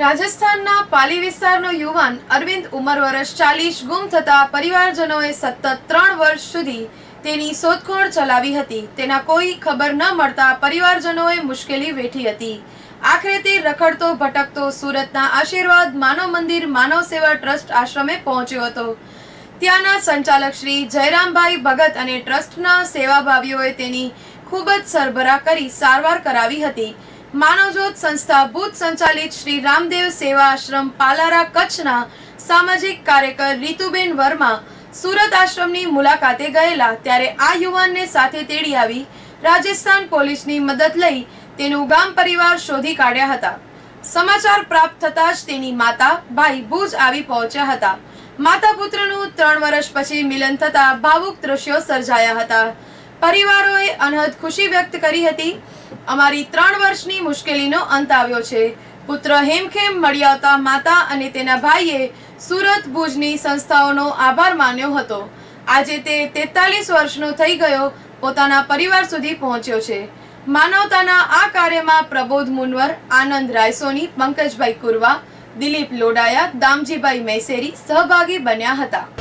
રાજસ્થાનના પાલી વિસ્તારનો યુવાન અરવિંદ ઉંમર વર્ષ ચાલીસ, ગુમ થતા પરિવારજનોએ સતત ત્રણ વર્ષ સુધી તેની શોધખોળ ચલાવી હતી. તેના કોઈ ખબર ન મળતા પરિવારજનોએ મુશ્કેલી વેઠી હતી. આખરે તે રખડતો, ભટકતો સુરતના આશીર્વાદ માનવ મંદિર માનવ સેવા ટ્રસ્ટ આશ્રમે પહોંચ્યો હતો. ત્યાંના સંચાલક શ્રી જયરામભાઈ ભગત અને ટ્રસ્ટના સેવાભાવીઓએ તેની ખૂબ જ સરભરા કરી સારવાર કરાવી હતી. માનવજ્યોત સંસ્થા ભૂત સંચાલિત શ્રી રામદેવ સેવા આશ્રમ પાલારા કચ્છના સામાજિક કાર્યકર રીતુબેન વર્મા સુરત આશ્રમની મુલાકાતે ગયેલા ત્યારે આ યુવાનને સાથે તેડી આવી રાજસ્થાન પોલીસની મદદ લઈ તેનું ગામ પરિવાર શોધી કાઢ્યા હતા. સમાચાર પ્રાપ્ત થતાં જ તેની માતા ભાઈ ભુજ આવી પહોંચ્યા હતા. માતા પુત્રનું ત્રણ વર્ષ પછી મિલન થતા ભાવુક દ્રશ્યો સર્જાયા હતા. પરિવારોએ અનહદ ખુશી વ્યક્ત કરી હતી અમારી ત્રણ વર્ષની મુશ્કેલીનો અંત આવ્યો છે. પુત્ર હેમખેમ મળી આવતા માતા અને તેના ભાઈએ સુરત ભુજની સંસ્થાઓનો આભાર માન્યો હતો. આજે તે તેતાલીસ વર્ષનો થઈ ગયો, પોતાના પરિવાર સુધી પહોંચ્યો છે. માનવતાના આ કાર્યમાં પ્રબોધ મુનવર, આનંદ રાયસોની, પંકજભાઈ કુરવા, દિલીપ લોડાયા, દામજીભાઈ મૈસેરી સહભાગી બન્યા હતા.